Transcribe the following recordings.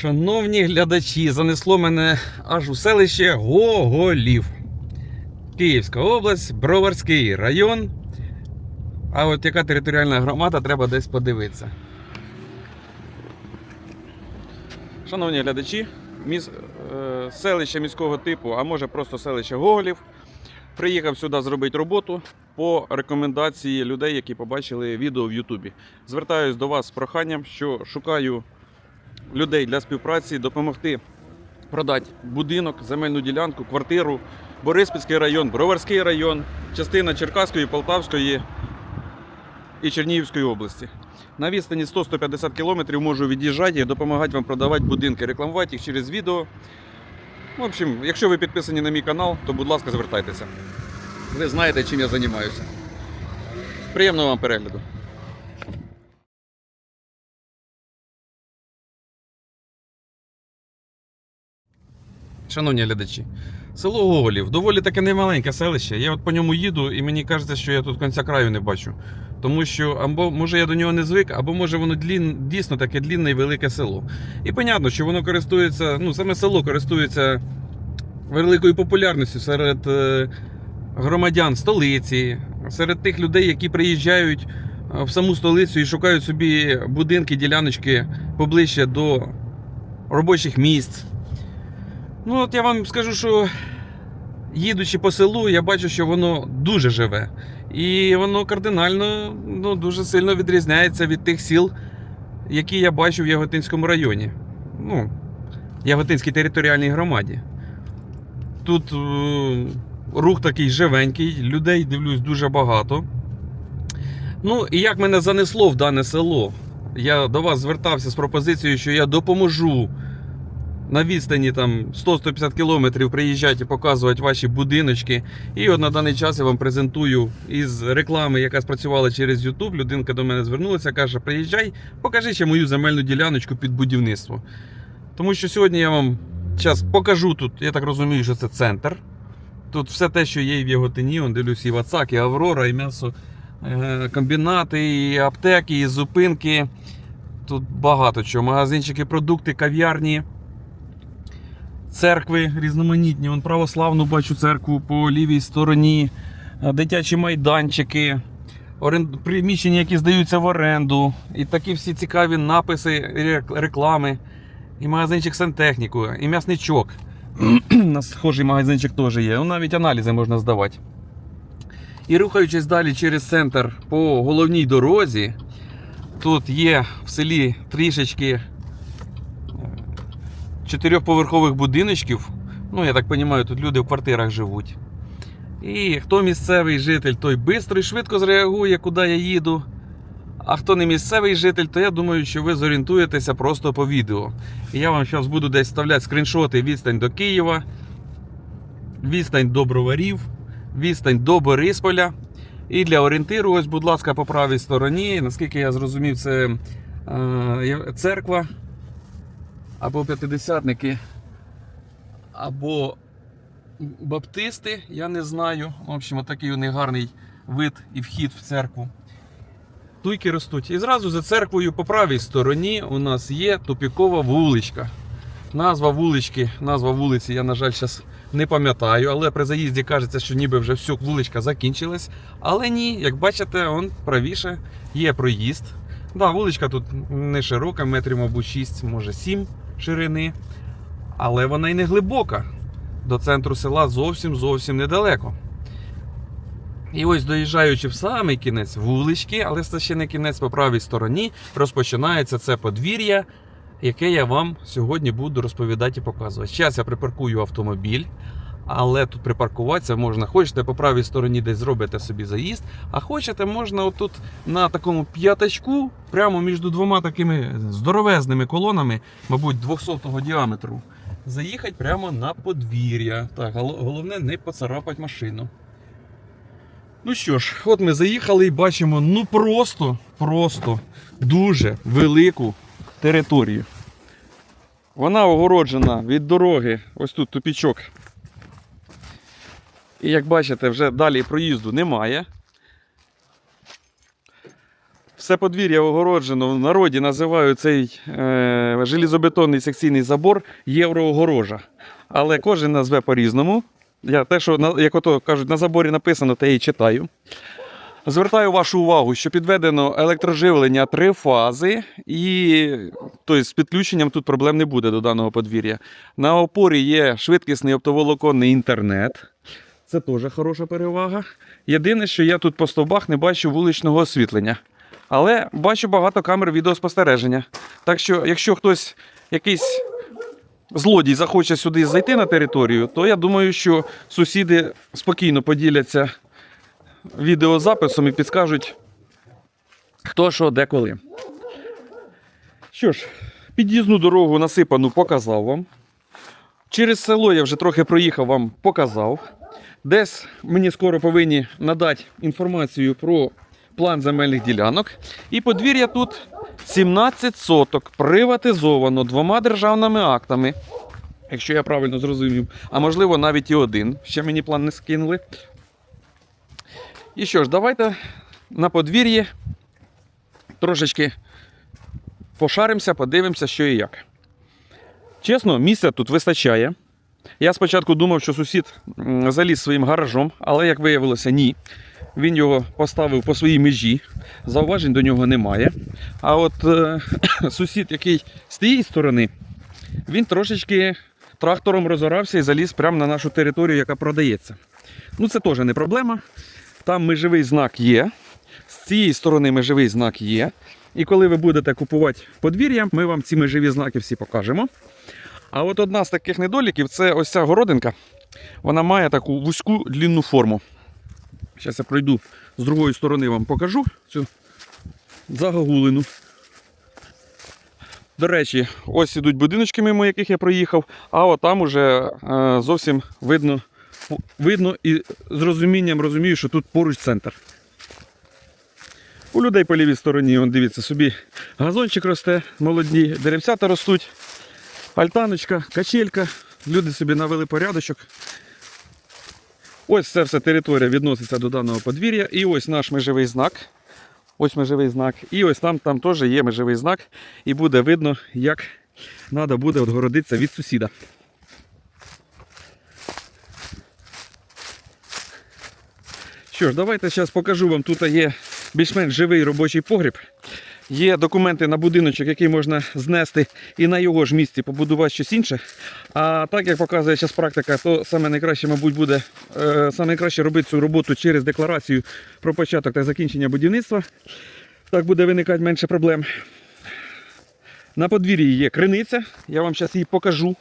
Шановні глядачі, занесло мене аж у селище Гоголів. Київська область, Броварський район. А от яка територіальна громада, треба десь подивитися. Шановні глядачі, міс... е, селище міського типу, а може просто селище Гоголів. Приїхав сюди зробити роботу по рекомендації людей, які побачили відео в Ютубі. Звертаюсь до вас з проханням, що шукаю людей для співпраці, допомогти продати будинок, земельну ділянку, квартиру, Бориспільський район, Броварський район, частина Черкаської, Полтавської і Чернігівської області. На відстані 100-150 км можу від'їжджати і допомагати вам продавати будинки, рекламувати їх через відео. В общем, якщо ви підписані на мій канал, то будь ласка, звертайтеся. Ви знаєте, чим я займаюся. Приємного вам перегляду. Шановні глядачі, село Гоголів доволі таке немаленьке селище. Я от по ньому їду і мені кажеться, що я тут кінця краю не бачу. Тому що або може я до нього не звик, або може воно длін, дійсно таке длінне і велике село. І понятно, що воно користується, ну саме село користується великою популярністю серед е, громадян столиці, серед тих людей, які приїжджають е, в саму столицю і шукають собі будинки, діляночки поближче до робочих місць. Ну, от я вам скажу, що їдучи по селу, я бачу, що воно дуже живе. І воно кардинально ну, дуже сильно відрізняється від тих сіл, які я бачу в Яготинському районі. Ну, Яготинській територіальній громаді. Тут е, рух такий живенький, людей дивлюсь дуже багато. Ну, і як мене занесло в дане село, я до вас звертався з пропозицією, що я допоможу на відстані там 100-150 кілометрів приїжджати і показувати ваші будиночки. І от на даний час я вам презентую із реклами, яка спрацювала через YouTube. Людинка до мене звернулася, каже: приїжджай, покажи ще мою земельну діляночку під будівництво. Тому що сьогодні я вам зараз покажу тут, я так розумію, що це центр. Тут все те, що є в Яготині, он дивлюсь, і Вацак, і Аврора, і м'ясо, е, комбінати, і аптеки, і зупинки. Тут багато чого. Магазинчики, продукти, кав'ярні церкви різноманітні. Вон православну бачу церкву по лівій стороні, е, дитячі майданчики, приміщення, які здаються в оренду, і такі всі цікаві написи, реклами, і магазинчик сантехніку, і м'ясничок. У нас схожий магазинчик теж є. Ну, навіть аналізи можна здавати. І рухаючись далі через центр по головній дорозі, тут є в селі трішечки чотирьохповерхових будиночків. Ну, я так розумію, тут люди в квартирах живуть. І хто місцевий житель, той швидко і швидко зреагує, куди я їду. А хто не місцевий житель, то я думаю, що ви зорієнтуєтеся просто по відео. І я вам зараз буду десь вставляти скріншоти відстань до Києва, відстань до Броварів, відстань до Борисполя. І для орієнтиру, ось, будь ласка, по правій стороні, наскільки я зрозумів, це е, церква або п'ятидесятники, або баптисти, я не знаю. В общем, такий у них гарний вид і вхід в церкву. Туйки ростуть. І зразу за церквою по правій стороні у нас є тупікова вуличка. Назва вулички, назва вулиці, я, на жаль, зараз не пам'ятаю, але при заїзді кажеться, що ніби вже все, вуличка закінчилась. Але ні, як бачите, он правіше є проїзд. Да, вуличка тут не широка, метрів, мабуть, 6, може 7 ширини. Але вона й не глибока. До центру села зовсім зовсім недалеко. І ось доїжджаючи в самий кінець вулички, але це ще не кінець по правій стороні, розпочинається це подвір'я, яке я вам сьогодні буду розповідати і показувати. Зараз я припаркую автомобіль, але тут припаркуватися можна. Хочете по правій стороні десь зробите собі заїзд, а хочете, можна отут на такому п'ятачку, прямо між двома такими здоровезними колонами, мабуть, 200-го діаметру, заїхати прямо на подвір'я. Так, головне не поцарапати машину. Ну що ж, от ми заїхали і бачимо ну просто, просто дуже велику територію. Вона огороджена від дороги, ось тут тупічок. І як бачите, вже далі проїзду немає. Все подвір'я огороджено. В народі називають цей е, желізобетонний секційний забор євроогорожа. Але кожен назве по-різному. Я те, що на- як ото кажуть, на заборі написано, те і читаю. Звертаю вашу увагу, що підведено електроживлення три фази, і тобто, з підключенням тут проблем не буде до даного подвір'я. На опорі є швидкісний оптоволоконний інтернет. Це теж хороша перевага. Єдине, що я тут по стовбах не бачу вуличного освітлення. Але бачу багато камер відеоспостереження. Так що, якщо хтось якийсь злодій захоче сюди зайти на територію, то я думаю, що сусіди спокійно поділяться відеозаписом і підскажуть, хто що, де, коли. Що ж, під'їзну дорогу насипану показав вам. Через село я вже трохи проїхав вам, показав. Десь мені скоро повинні надати інформацію про план земельних ділянок. І подвір'я тут 17 соток приватизовано двома державними актами. Якщо я правильно зрозумів, а можливо навіть і один. Ще мені план не скинули. І що ж, давайте на подвір'ї трошечки пошаримося, подивимося, що і як. Чесно, місця тут вистачає. Я спочатку думав, що сусід заліз своїм гаражом, але як виявилося, ні. Він його поставив по своїй межі, зауважень до нього немає. А от е, сусід, який з тієї сторони, він трошечки трактором розорався і заліз прямо на нашу територію, яка продається. Ну, це теж не проблема. Там межовий знак є. З цієї сторони межовий знак є. І коли ви будете купувати подвір'я, ми вам ці межові знаки всі покажемо. А от одна з таких недоліків це ось ця городинка. Вона має таку вузьку длінну форму. Зараз я пройду з другої сторони вам покажу цю загогулину. До речі, ось ідуть будиночки, мимо яких я проїхав, а от там уже е, зовсім видно, видно і з розумінням розумію, що тут поруч центр. У людей по лівій стороні, он, дивіться, собі газончик росте, молоді, деревцята ростуть, альтаночка, качелька. Люди собі навели порядочок. Ось це все територія відноситься до даного подвір'я. І ось наш межовий знак. Ось межовий знак. І ось там, там теж є межовий знак. І буде видно, як треба буде відгородитися від сусіда. Що ж, давайте зараз покажу вам. Тут є більш-менш живий робочий погріб. Є документи на будиночок, який можна знести і на його ж місці побудувати щось інше. А так як показує зараз практика, то саме найкраще, мабуть, буде е, саме найкраще робити цю роботу через декларацію про початок та закінчення будівництва. Так буде виникати менше проблем. На подвір'ї є криниця, я вам зараз її покажу.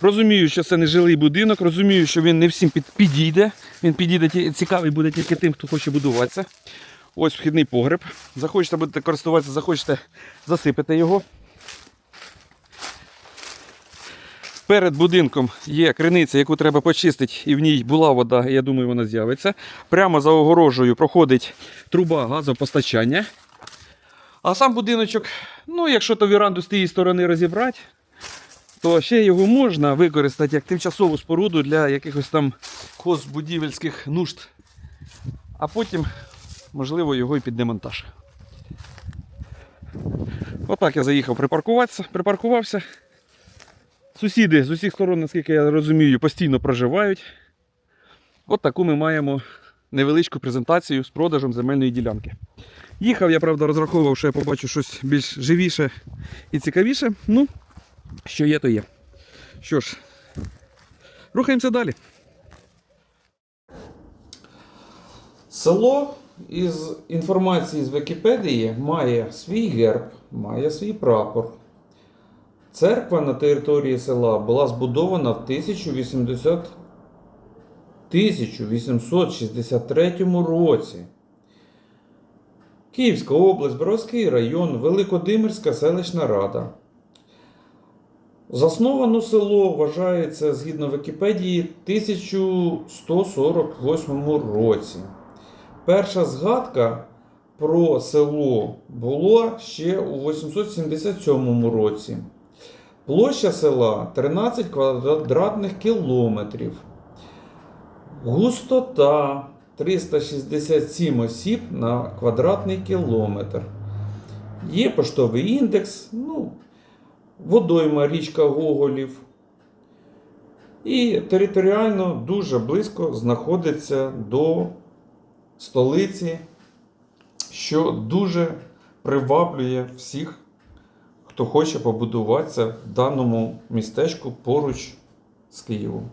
Розумію, що це не жилий будинок, розумію, що він не всім під, підійде. Він підійде цікавий буде тільки тим, хто хоче будуватися. Ось вхідний погреб. Захочете будете користуватися, захочете засипати його. Перед будинком є криниця, яку треба почистити, і в ній була вода, і я думаю, вона з'явиться. Прямо за огорожею проходить труба газопостачання. А сам будиночок, ну, якщо то віранду з тієї сторони розібрати, то ще його можна використати як тимчасову споруду для якихось там хозбудівельських нужд. А потім, можливо, його і під демонтаж. Отак я заїхав припаркуватися, припаркувався. Сусіди з усіх сторон, наскільки я розумію, постійно проживають. От таку ми маємо невеличку презентацію з продажем земельної ділянки. Їхав я, правда, розраховував, що я побачу щось більш живіше і цікавіше. Ну, що є, то є. Що ж, рухаємося далі. Село із інформації з Вікіпедії має свій герб, має свій прапор. Церква на території села була збудована в 1080... 1863 році. Київська область, Боровський район, Великодимирська селищна рада. Засновано село вважається згідно Вікіпедії 1148 році. Перша згадка про село була ще у 877 році. Площа села 13 квадратних кілометрів. Густота 367 осіб на квадратний кілометр. Є поштовий індекс, ну, водойма річка Гоголів. І територіально дуже близько знаходиться до столиці, що дуже приваблює всіх, хто хоче побудуватися в даному містечку поруч з Києвом.